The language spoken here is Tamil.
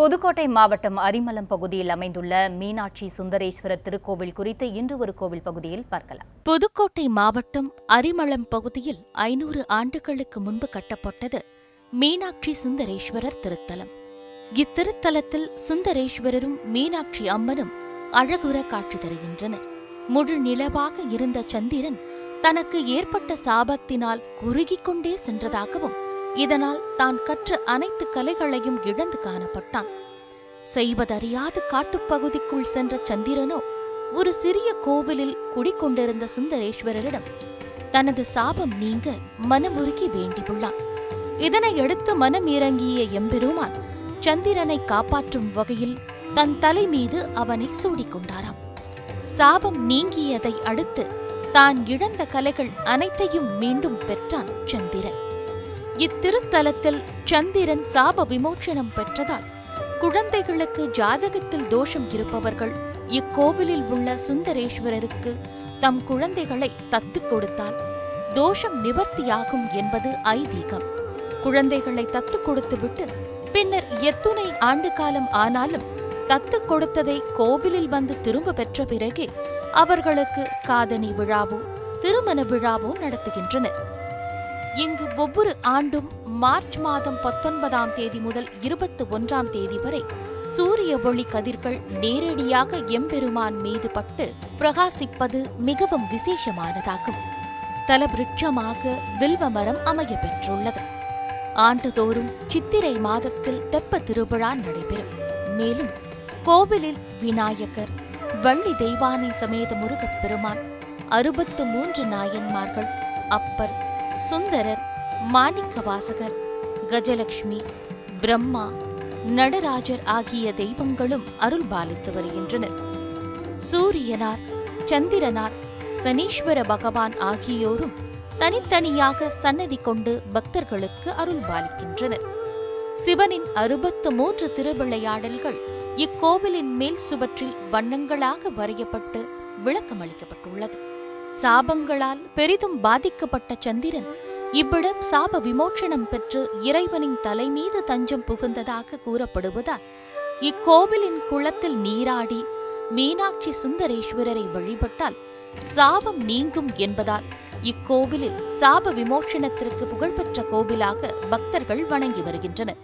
புதுக்கோட்டை மாவட்டம் அரிமலம் பகுதியில் அமைந்துள்ள மீனாட்சி சுந்தரேஸ்வரர் திருக்கோவில் குறித்து இன்று ஒரு கோவில் பகுதியில் பார்க்கலாம். புதுக்கோட்டை மாவட்டம் அரிமளம் பகுதியில் ஐநூறு ஆண்டுகளுக்கு முன்பு கட்டப்பட்டது மீனாட்சி சுந்தரேஸ்வரர் திருத்தலம். இத்திருத்தலத்தில் சுந்தரேஸ்வரரும் மீனாட்சி அம்மனும் அழகுற காட்சி தருகின்றனர். முழு நிலவாக இருந்த சந்திரன் தனக்கு ஏற்பட்ட சாபத்தினால் குறுகிக் கொண்டே சென்றதாகவும் இதனால் தான் கற்ற அனைத்து கலைகளையும் இழந்து காணப்பட்டான். செய்வதறியாது காட்டுப்பகுதிக்குள் சென்ற சந்திரனோ ஒரு சிறிய கோவிலில் குடிக்கொண்டிருந்த சுந்தரேஸ்வரரிடம் தனது சாபம் நீங்க மனமுருகி வேண்டியுள்ளான். இதனை எடுத்து மனம் இறங்கிய எம்பெருமான் சந்திரனை காப்பாற்றும் வகையில் தன் தலை மீது அவனை சூடிக்கொண்டாராம். சாபம் நீங்கியதை அடுத்து தான் இழந்த கலைகள் அனைத்தையும் மீண்டும் பெற்றான் சந்திரன். இத்திருத்தலத்தில் சந்திரன் சாப விமோச்சனம் பெற்றதால் குழந்தைகளுக்கு ஜாதகத்தில் தோஷம் இருப்பவர்கள் இக்கோவிலில் உள்ள சுந்தரேஸ்வரருக்கு தம் குழந்தைகளை தத்துக் கொடுத்தால் தோஷம் நிவர்த்தியாகும் என்பது ஐதீகம். குழந்தைகளை தத்து கொடுத்துவிட்டு பின்னர் எத்துணை ஆண்டு காலம் ஆனாலும் தத்து கொடுத்ததை கோவிலில் வந்து திரும்ப பெற்ற பிறகே அவர்களுக்கு காதணி விழாவோ திருமண விழாவோ நடத்துகின்றனர். இங்கு ஒவ்வொரு ஆண்டும் மார்ச் மாதம் பத்தொன்பதாம் தேதி முதல் இருபத்தி ஒன்றாம் தேதி வரை சூரிய ஒளி கதிர்கள் நேரடியாக எம்பெருமான் மீது பட்டு பிரகாசிப்பது மிகவும் விசேஷமானதாகும். ஸ்தல விருட்சமாக வில்வ மரம் அமைய பெற்றுள்ளது ஆண்டுதோறும் சித்திரை மாதத்தில் தெப்ப திருவிழா நடைபெறும். மேலும் கோவிலில் விநாயகர் வள்ளி தெய்வானை சமேத முருகப் பெருமான் அறுபத்து மூன்று நாயன்மார்கள் அப்பர் சுந்தரர் மாணிக்க வாசகர் கஜலட்சுமி பிரம்மா நடராஜர் ஆகிய தெய்வங்களும் அருள் பாலித்து வருகின்றனர். சூரியனார் சந்திரனார் சனீஸ்வர பகவான் ஆகியோரும் தனித்தனியாக சன்னதி கொண்டு பக்தர்களுக்கு அருள் பாலிக்கின்றனர். சிவனின் அறுபத்து மூன்று திருவிளையாடல்கள் இக்கோவிலின் மேல் சுவற்றில் வண்ணங்களாக வரையப்பட்டு விளக்கமளிக்கப்பட்டுள்ளது. சாபங்களால் பெரிதும் பாதிக்கப்பட்ட சந்திரன். இவ்விடம் சாப விமோச்சனம் பெற்று இறைவனின் தலைமீது தஞ்சம் புகுந்ததாக கூறப்படுவதால் இக்கோவிலின் குளத்தில் நீராடி மீனாட்சி சுந்தரேஸ்வரரை வழிபட்டால் சாபம் நீங்கும் என்பதால் இக்கோவிலில் சாப விமோச்சனத்திற்கு புகழ்பெற்ற கோவிலாக பக்தர்கள் வணங்கி வருகின்றனர்.